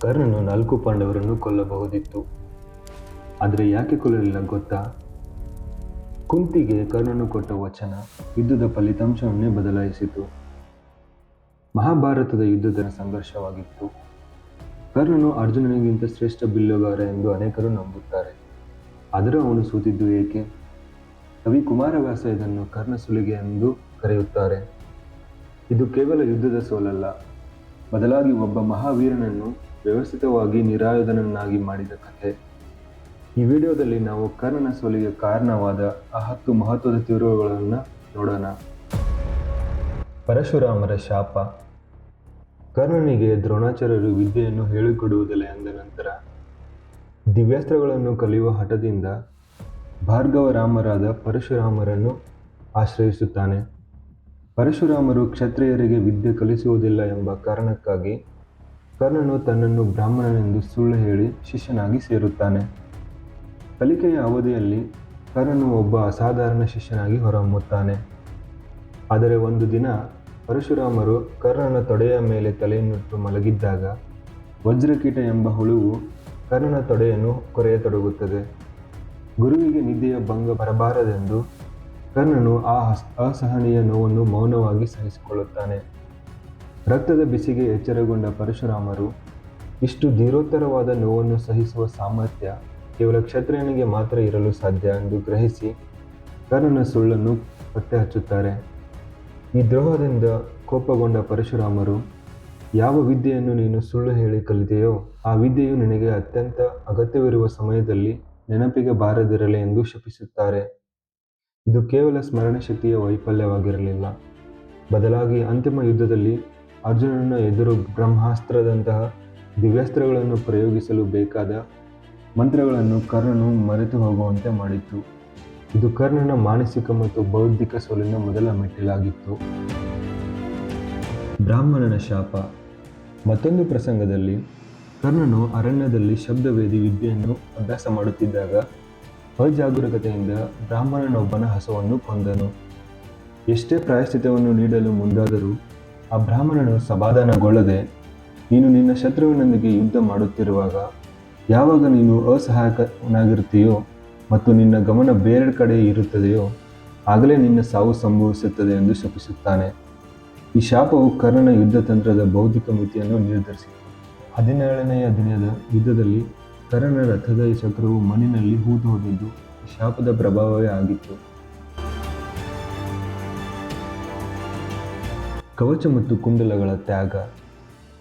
ಕರ್ಣನು ನಾಲ್ಕು ಪಾಂಡವರನ್ನು ಕೊಲ್ಲಬಹುದಿತ್ತು. ಆದರೆ ಯಾಕೆ ಕೊಲ್ಲಲಿಲ್ಲ ಗೊತ್ತಾ? ಕುಂತಿಗೆ ಕರ್ಣನು ಕೊಟ್ಟ ವಚನ ಯುದ್ಧದ ಫಲಿತಾಂಶವನ್ನೇ ಬದಲಾಯಿಸಿತು. ಮಹಾಭಾರತದ ಯುದ್ಧದ ಸಂಘರ್ಷವಾಗಿತ್ತು. ಕರ್ಣನು ಅರ್ಜುನನಿಗಿಂತ ಶ್ರೇಷ್ಠ ಬಿಲ್ಲುಗಾರ ಎಂದು ಅನೇಕರು ನಂಬುತ್ತಾರೆ. ಆದರೂ ಅವನು ಸೂತಿದ್ದು ಏಕೆ? ಕವಿ ಕುಮಾರವ್ಯಾಸ ಇದನ್ನು ಕರ್ಣ ಸುಲಿಗೆ ಎಂದು ಕರೆಯುತ್ತಾರೆ. ಇದು ಕೇವಲ ಯುದ್ಧದ ಸೋಲಲ್ಲ ಬದಲಾಗಿ ಒಬ್ಬ ಮಹಾವೀರನನ್ನು ವ್ಯವಸ್ಥಿತವಾಗಿ ನಿರಾಯುಧನನ್ನಾಗಿ ಮಾಡಿದ ಕಥೆ. ಈ ವಿಡಿಯೋದಲ್ಲಿ ನಾವು ಕರ್ಣನ ಸೋಲಿಗೆ ಕಾರಣವಾದ ಆ ಹತ್ತು ಮಹತ್ವದ ತಿರುವುಗಳನ್ನು ನೋಡೋಣ. ಪರಶುರಾಮರ ಶಾಪ. ಕರ್ಣನಿಗೆ ದ್ರೋಣಾಚಾರ್ಯರು ವಿದ್ಯೆಯನ್ನು ಹೇಳಿಕೊಡುವುದಿಲ್ಲ ಎಂದ ನಂತರ ದಿವ್ಯಾಸ್ತ್ರಗಳನ್ನು ಕಲಿಯುವ ಹಠದಿಂದ ಭಾರ್ಗವರಾಮರಾದ ಪರಶುರಾಮರನ್ನು ಆಶ್ರಯಿಸುತ್ತಾನೆ. ಪರಶುರಾಮರು ಕ್ಷತ್ರಿಯರಿಗೆ ವಿದ್ಯೆ ಕಲಿಸುವುದಿಲ್ಲ ಎಂಬ ಕಾರಣಕ್ಕಾಗಿ ಕರ್ಣನು ತನ್ನನ್ನು ಬ್ರಾಹ್ಮಣನೆಂದು ಸುಳ್ಳು ಹೇಳಿ ಶಿಷ್ಯನಾಗಿ ಸೇರುತ್ತಾನೆ. ಕಲಿಕೆಯ ಅವಧಿಯಲ್ಲಿ ಕರ್ಣನು ಒಬ್ಬ ಅಸಾಧಾರಣ ಶಿಷ್ಯನಾಗಿ ಹೊರಹೊಮ್ಮುತ್ತಾನೆ. ಆದರೆ ಒಂದು ದಿನ ಪರಶುರಾಮರು ಕರ್ಣನ ತೊಡೆಯ ಮೇಲೆ ತಲೆಯನ್ನುಟ್ಟು ಮಲಗಿದ್ದಾಗ ವಜ್ರಕೀಟ ಎಂಬ ಹುಳುವು ಕರ್ಣನ ತೊಡೆಯನ್ನು ಕೊರೆಯತೊಡಗುತ್ತದೆ. ಗುರುವಿಗೆ ನಿದ್ದೆಯ ಭಂಗ ಬರಬಾರದೆಂದು ಕರ್ಣನು ಆ ಅಸಹನೀಯ ನೋವನ್ನು ಮೌನವಾಗಿ ಸಹಿಸಿಕೊಳ್ಳುತ್ತಾನೆ. ರಕ್ತದ ಬಿಸಿಗೆ ಎಚ್ಚರಗೊಂಡ ಪರಶುರಾಮರು, ಇಷ್ಟು ಧೀರೋತ್ತರವಾದ ನೋವನ್ನು ಸಹಿಸುವ ಸಾಮರ್ಥ್ಯ ಕೇವಲ ಕ್ಷತ್ರಿಯನಿಗೆ ಮಾತ್ರ ಇರಲು ಸಾಧ್ಯ ಎಂದು ಗ್ರಹಿಸಿ ಕರ್ಣನ ಸುಳ್ಳನ್ನು ಪತ್ತೆ ಹಚ್ಚುತ್ತಾರೆ ಈ ದ್ರೋಹದಿಂದ ಕೋಪಗೊಂಡ ಪರಶುರಾಮರು, ಯಾವ ವಿದ್ಯೆಯನ್ನು ನೀನು ಸುಳ್ಳು ಹೇಳಿ ಕಲಿತೆಯೋ, ಆ ವಿದ್ಯೆಯು ನಿನಗೆ ಅತ್ಯಂತ ಅಗತ್ಯವಿರುವ ಸಮಯದಲ್ಲಿ ನೆನಪಿಗೆ ಬಾರದಿರಲಿ ಎಂದು ಶಪಿಸುತ್ತಾರೆ. ಇದು ಕೇವಲ ಸ್ಮರಣ ಶಕ್ತಿಯ ವೈಫಲ್ಯವಾಗಿರಲಿಲ್ಲ. ಬದಲಾಗಿ ಅಂತಿಮ ಯುದ್ಧದಲ್ಲಿ ಅರ್ಜುನನ ಎದುರು ಬ್ರಹ್ಮಾಸ್ತ್ರದಂತಹ ದಿವ್ಯಾಸ್ತ್ರಗಳನ್ನು ಪ್ರಯೋಗಿಸಲು ಬೇಕಾದ ಮಂತ್ರಗಳನ್ನು ಕರ್ಣನು ಮರೆತು ಹೋಗುವಂತೆ ಮಾಡಿತ್ತು. ಇದು ಕರ್ಣನ ಮಾನಸಿಕ ಮತ್ತು ಬೌದ್ಧಿಕ ಸೋಲಿನ ಮೊದಲ ಮೆಟ್ಟಿಲಾಗಿತ್ತು. ಬ್ರಾಹ್ಮಣನ ಶಾಪ. ಮತ್ತೊಂದು ಪ್ರಸಂಗದಲ್ಲಿ ಕರ್ಣನು ಅರಣ್ಯದಲ್ಲಿ ಶಬ್ದವೇದಿ ವಿದ್ಯೆಯನ್ನು ಅಭ್ಯಾಸ ಮಾಡುತ್ತಿದ್ದಾಗ ಅಜಾಗರೂಕತೆಯಿಂದ ಬ್ರಾಹ್ಮಣನೊಬ್ಬನ ಹಸುವನ್ನು ಕೊಂದನು. ಎಷ್ಟೇ ಪ್ರಾಯಶ್ಚಿತವನ್ನು ನೀಡಲು ಮುಂದಾದರೂ ಆ ಬ್ರಾಹ್ಮಣನು ಸಮಾಧಾನಗೊಳ್ಳದೆ, ನೀನು ನಿನ್ನ ಶತ್ರುವಿನೊಂದಿಗೆ ಯುದ್ಧ ಮಾಡುತ್ತಿರುವಾಗ ಯಾವಾಗ ನೀನು ಅಸಹಾಯಕನಾಗಿರ್ತೀಯೋ ಮತ್ತು ನಿನ್ನ ಗಮನ ಬೇರೆ ಕಡೆ ಇರುತ್ತದೆಯೋ, ಆಗಲೇ ನಿನ್ನ ಸಾವು ಸಂಭವಿಸುತ್ತದೆ ಎಂದು ಶಪಿಸುತ್ತಾನೆ. ಈ ಶಾಪವು ಕರ್ಣನ ಯುದ್ಧ ತಂತ್ರದ ಬೌದ್ಧಿಕ ಮಿತಿಯನ್ನು ನಿರ್ಧರಿಸಿತು. ಹದಿನೇಳನೆಯ ದಿನದ ಯುದ್ಧದಲ್ಲಿ ಕರ್ಣನ ರಥದ ಚಕ್ರವು ಮಣ್ಣಿನಲ್ಲಿ ಹೂತು ಹೋದದ್ದು ಶಾಪದ ಪ್ರಭಾವವೇ ಆಗಿತ್ತು. ಕವಚ ಮತ್ತು ಕುಂಡಲಗಳ ತ್ಯಾಗ.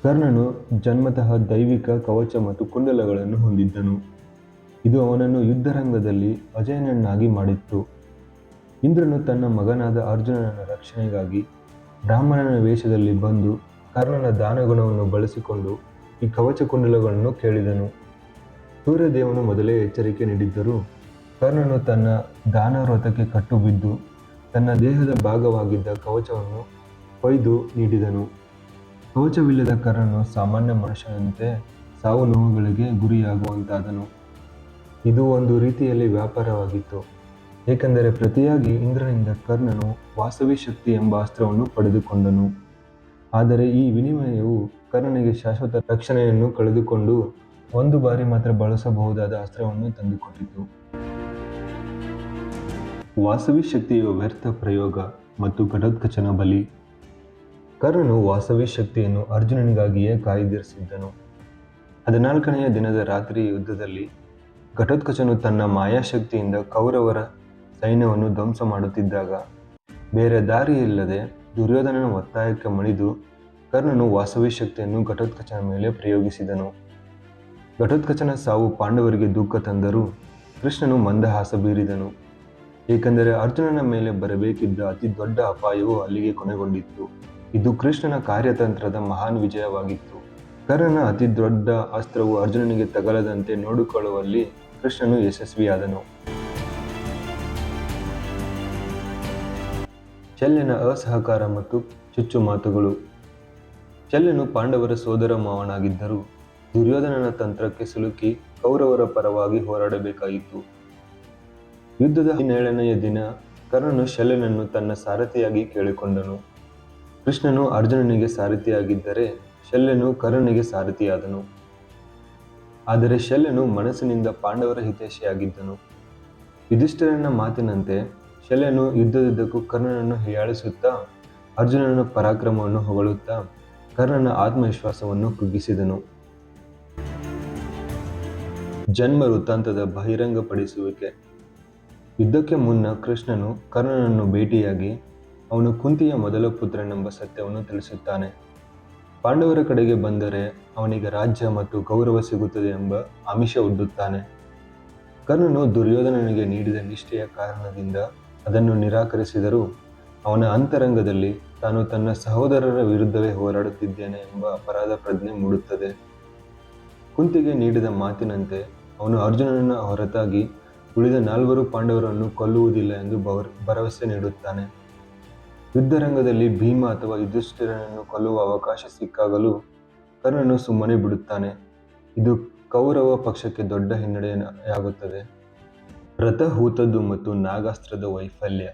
ಕರ್ಣನು ಜನ್ಮತಃ ದೈವಿಕ ಕವಚ ಮತ್ತು ಕುಂಡಲಗಳನ್ನು ಹೊಂದಿದ್ದನು. ಇದು ಅವನನ್ನು ಯುದ್ಧರಂಗದಲ್ಲಿ ಅಜಯನನ್ನಾಗಿ ಮಾಡಿತ್ತು. ಇಂದ್ರನು ತನ್ನ ಮಗನಾದ ಅರ್ಜುನನ ರಕ್ಷಣೆಗಾಗಿ ಬ್ರಾಹ್ಮಣನ ವೇಷದಲ್ಲಿ ಬಂದು ಕರ್ಣನ ದಾನಗುಣವನ್ನು ಬಳಸಿಕೊಂಡು ಈ ಕವಚ ಕುಂಡಲಗಳನ್ನು ಕೇಳಿದನು. ಸೂರ್ಯದೇವನು ಮೊದಲೇ ಎಚ್ಚರಿಕೆ ನೀಡಿದ್ದರೂ ಕರ್ಣನು ತನ್ನ ದಾನವ್ರತಕ್ಕೆ ಕಟ್ಟು ಬಿದ್ದು ತನ್ನ ದೇಹದ ಭಾಗವಾಗಿದ್ದ ಕವಚವನ್ನು ಕೊಯ್ದು ನೀಡಿದನು. ಕವಚವಿಲ್ಲದ ಕರ್ಣನು ಸಾಮಾನ್ಯ ಮನುಷ್ಯನಂತೆ ಸಾವು ನೋವುಗಳಿಗೆ ಗುರಿಯಾಗುವಂತಾದನು. ಇದು ಒಂದು ರೀತಿಯಲ್ಲಿ ವ್ಯಾಪಾರವಾಗಿತ್ತು. ಏಕೆಂದರೆ ಪ್ರತಿಯಾಗಿ ಇಂದ್ರನಿಂದ ಕರ್ಣನು ವಾಸವಿ ಶಕ್ತಿ ಎಂಬ ಅಸ್ತ್ರವನ್ನು ಪಡೆದುಕೊಂಡನು. ಆದರೆ ಈ ವಿನಿಮಯವು ಕರ್ಣನಿಗೆ ಶಾಶ್ವತ ರಕ್ಷಣೆಯನ್ನು ಕಳೆದುಕೊಂಡು ಒಂದು ಬಾರಿ ಮಾತ್ರ ಬಳಸಬಹುದಾದ ಅಸ್ತ್ರವನ್ನು ತಂದುಕೊಟ್ಟಿತು. ವಾಸವಿ ಶಕ್ತಿಯ ವ್ಯರ್ಥ ಪ್ರಯೋಗ ಮತ್ತು ಘಟೋತ್ಕಚನ ಬಲಿ. ಕರ್ಣನು ವಾಸವಿ ಶಕ್ತಿಯನ್ನು ಅರ್ಜುನನಿಗಾಗಿಯೇ ಕಾಯ್ದಿರಿಸಿದ್ದನು. ಹದಿನಾಲ್ಕನೆಯ ದಿನದ ರಾತ್ರಿ ಯುದ್ಧದಲ್ಲಿ ಘಟೋತ್ಕಚನು ತನ್ನ ಮಾಯಾಶಕ್ತಿಯಿಂದ ಕೌರವರ ಸೈನ್ಯವನ್ನು ಧ್ವಂಸ ಮಾಡುತ್ತಿದ್ದಾಗ, ಬೇರೆ ದಾರಿ ಇಲ್ಲದೆ ದುರ್ಯೋಧನನ ಒತ್ತಾಯಕ್ಕೆ ಮಣಿದು ಕರ್ಣನು ವಾಸವಿ ಶಕ್ತಿಯನ್ನು ಘಟೋತ್ಕಚನ ಮೇಲೆ ಪ್ರಯೋಗಿಸಿದನು. ಘಟೋತ್ಕಚನ ಸಾವು ಪಾಂಡವರಿಗೆ ದುಃಖ ತಂದರೂ ಕೃಷ್ಣನು ಮಂದಹಾಸ ಬೀರಿದನು. ಏಕೆಂದರೆ ಅರ್ಜುನನ ಮೇಲೆ ಬರಬೇಕಿದ್ದ ಅತಿ ದೊಡ್ಡ ಅಪಾಯವು ಅಲ್ಲಿಗೆ ಕೊನೆಗೊಂಡಿತ್ತು. ಇದು ಕೃಷ್ಣನ ಕಾರ್ಯತಂತ್ರದ ಮಹಾನ್ ವಿಜಯವಾಗಿತ್ತು. ಕರ್ಣನ ಅತಿ ದೊಡ್ಡ ಅಸ್ತ್ರವು ಅರ್ಜುನನಿಗೆ ತಗಲದಂತೆ ನೋಡಿಕೊಳ್ಳುವಲ್ಲಿ ಕೃಷ್ಣನು ಯಶಸ್ವಿಯಾದನು. ಚೆಲ್ಲನ ಅಸಹಕಾರ ಮತ್ತು ಚುಚ್ಚು ಮಾತುಗಳು ಚೆಲ್ಲನು ಪಾಂಡವರ ಸೋದರ ಮಾವನಾಗಿದ್ದರೂ. ದುರ್ಯೋಧನನ ತಂತ್ರಕ್ಕೆ ಸಿಲುಕಿ ಕೌರವರ ಪರವಾಗಿ ಹೋರಾಡಬೇಕಾಯಿತು. ಯುದ್ಧದ ಹದಿನೇಳನೆಯ ದಿನ ಕರ್ಣನು ಶಲ್ಯನನ್ನು ತನ್ನ ಸಾರಥಿಯಾಗಿ ಕೇಳಿಕೊಂಡನು. ಕೃಷ್ಣನು ಅರ್ಜುನನಿಗೆ ಸಾರಥಿಯಾಗಿದ್ದರೆ ಶಲ್ಯನು ಕರ್ಣನಿಗೆ ಸಾರಥಿಯಾದನು. ಆದರೆ ಶಲ್ಯನು ಮನಸ್ಸಿನಿಂದ ಪಾಂಡವರ ಹಿತೈಷಿಯಾಗಿದ್ದನು. ಯುಧಿಷ್ಠಿರನ ಮಾತಿನಂತೆ ಶಲ್ಯನು ಯುದ್ಧದುದ್ದಕ್ಕೂ ಕರ್ಣನನ್ನು ಹೀಯಾಳಿಸುತ್ತಾ ಅರ್ಜುನನ ಪರಾಕ್ರಮವನ್ನು ಹೊಗಳುತ್ತಾ ಕರ್ಣನ ಆತ್ಮವಿಶ್ವಾಸವನ್ನು ಕುಗ್ಗಿಸಿದನು. ಜನ್ಮ ವೃತ್ತಾಂತದ ಬಹಿರಂಗಪಡಿಸುವಿಕೆ. ಯುದ್ಧಕ್ಕೆ ಮುನ್ನ ಕೃಷ್ಣನು ಕರ್ಣನನ್ನು ಭೇಟಿಯಾಗಿ ಅವನು ಕುಂತಿಯ ಮೊದಲ ಪುತ್ರನೆಂಬ ಸತ್ಯವನ್ನು ತಿಳಿಸುತ್ತಾನೆ. ಪಾಂಡವರ ಕಡೆಗೆ ಬಂದರೆ ಅವನಿಗೆ ರಾಜ್ಯ ಮತ್ತು ಗೌರವ ಸಿಗುತ್ತದೆ ಎಂಬ ಆಮಿಷ ಒಡ್ಡುತ್ತಾನೆ. ಕರ್ಣನು ದುರ್ಯೋಧನನಿಗೆ ನೀಡಿದ ನಿಷ್ಠೆಯ ಕಾರಣದಿಂದ ಅದನ್ನು ನಿರಾಕರಿಸಿದರೂ ಅವನ ಅಂತರಂಗದಲ್ಲಿ ತಾನು ತನ್ನ ಸಹೋದರರ ವಿರುದ್ಧವೇ ಹೋರಾಡುತ್ತಿದ್ದೇನೆ ಎಂಬ ಅಪರಾಧ ಪ್ರಜ್ಞೆ ಮೂಡುತ್ತದೆ. ಕುಂತಿಗೆ ನೀಡಿದ ಮಾತಿನಂತೆ ಅವನು ಅರ್ಜುನನ ಹೊರತಾಗಿ ಉಳಿದ ನಾಲ್ವರು ಪಾಂಡವರನ್ನು ಕೊಲ್ಲುವುದಿಲ್ಲ ಎಂದು ಭರ- ಭರವಸೆ ನೀಡುತ್ತಾನೆ. ಯುದ್ಧರಂಗದಲ್ಲಿ ಭೀಮ ಅಥವಾ ಯುಧಿಷ್ಠಿರನನ್ನು ಕೊಲ್ಲುವ ಅವಕಾಶ ಸಿಕ್ಕಾಗಲೂ ಕರ್ಣನು ಸುಮ್ಮನೆ ಬಿಡುತ್ತಾನೆ. ಇದು ಕೌರವ ಪಕ್ಷಕ್ಕೆ ದೊಡ್ಡ ಹಿನ್ನಡೆಯಾಗುತ್ತದೆ. ರಥಹೂತದ್ದು ಮತ್ತು ನಾಗಾಸ್ತ್ರದ ವೈಫಲ್ಯ.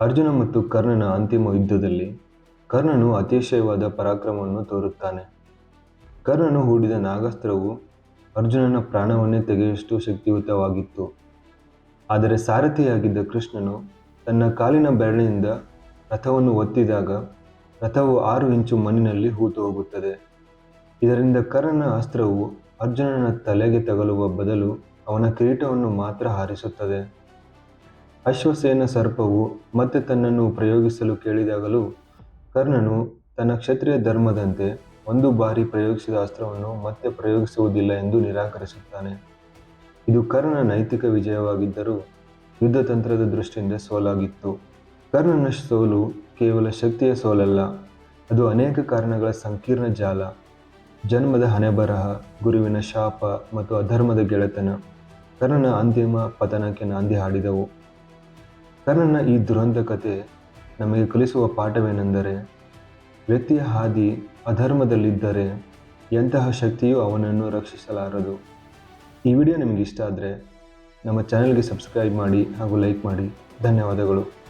ಅರ್ಜುನ ಮತ್ತು ಕರ್ಣನ ಅಂತಿಮ ಯುದ್ಧದಲ್ಲಿ ಕರ್ಣನು ಅತಿಶಯವಾದ ಪರಾಕ್ರಮವನ್ನು ತೋರುತ್ತಾನೆ. ಕರ್ಣನು ಹೂಡಿದ ನಾಗಾಸ್ತ್ರವು ಅರ್ಜುನನ ಪ್ರಾಣವನ್ನೇ ತೆಗೆಯುವಷ್ಟು ಶಕ್ತಿಯುತವಾಗಿತ್ತು. ಆದರೆ ಸಾರಥಿಯಾಗಿದ್ದ ಕೃಷ್ಣನು ತನ್ನ ಕಾಲಿನ ಬೆರಳಿನಿಂದ ರಥವನ್ನು ಒತ್ತಿದಾಗ ರಥವು ಆರು ಇಂಚು ಮಣ್ಣಿನಲ್ಲಿ ಹೂತು ಹೋಗುತ್ತದೆ. ಇದರಿಂದ ಕರ್ಣನ ಅಸ್ತ್ರವು ಅರ್ಜುನನ ತಲೆಗೆ ತಗಲುವ ಬದಲು ಅವನ ಕಿರೀಟವನ್ನು ಮಾತ್ರ ಹಾರಿಸುತ್ತದೆ. ಅಶ್ವಸೇನ ಸರ್ಪವು ಮತ್ತೆ ತನ್ನನ್ನು ಪ್ರಯೋಗಿಸಲು ಕೇಳಿದಾಗಲೂ ಕರ್ಣನು ತನ್ನ ಕ್ಷತ್ರಿಯ ಧರ್ಮದಂತೆ ಒಂದು ಬಾರಿ ಪ್ರಯೋಗಿಸಿದ ಅಸ್ತ್ರವನ್ನು ಮತ್ತೆ ಪ್ರಯೋಗಿಸುವುದಿಲ್ಲ ಎಂದು ನಿರಾಕರಿಸುತ್ತಾನೆ. ಇದು ಕರ್ಣನ ನೈತಿಕ ವಿಜಯವಾಗಿದ್ದರೂ ಯುದ್ಧ ತಂತ್ರದ ದೃಷ್ಟಿಯಿಂದ ಸೋಲಾಗಿತ್ತು. ಕರ್ಣನ ಸೋಲು ಕೇವಲ ಶಕ್ತಿಯ ಸೋಲಲ್ಲ, ಅದು ಅನೇಕ ಕಾರಣಗಳ ಸಂಕೀರ್ಣ ಜಾಲ. ಜನ್ಮದ ಹಣೆಬರಹ ಗುರುವಿನ ಶಾಪ ಮತ್ತು ಅಧರ್ಮದ ಗೆಳೆತನ ಕರ್ಣನ ಅಂತಿಮ ಪತನಕ್ಕೆ ನಾಂದಿ ಹಾಡಿದವು. ಕರ್ಣನ ಈ ದುರಂತ ಕತೆ ನಮಗೆ ಕಲಿಸುವ ಪಾಠವೇನೆಂದರೆ ವ್ಯಕ್ತಿಯ ಹಾದಿ ಅಧರ್ಮದಲ್ಲಿದ್ದರೆ ಎಂತಹ ಶಕ್ತಿಯೂ ಅವನನ್ನು ರಕ್ಷಿಸಲಾರದು. ಈ ವಿಡಿಯೋ ನಿಮಗೆ ಇಷ್ಟ ಆದರೆ ನಮ್ಮ ಚಾನಲ್ಗೆ ಸಬ್ಸ್ಕ್ರೈಬ್ ಮಾಡಿ ಹಾಗೂ ಲೈಕ್ ಮಾಡಿ. ಧನ್ಯವಾದಗಳು.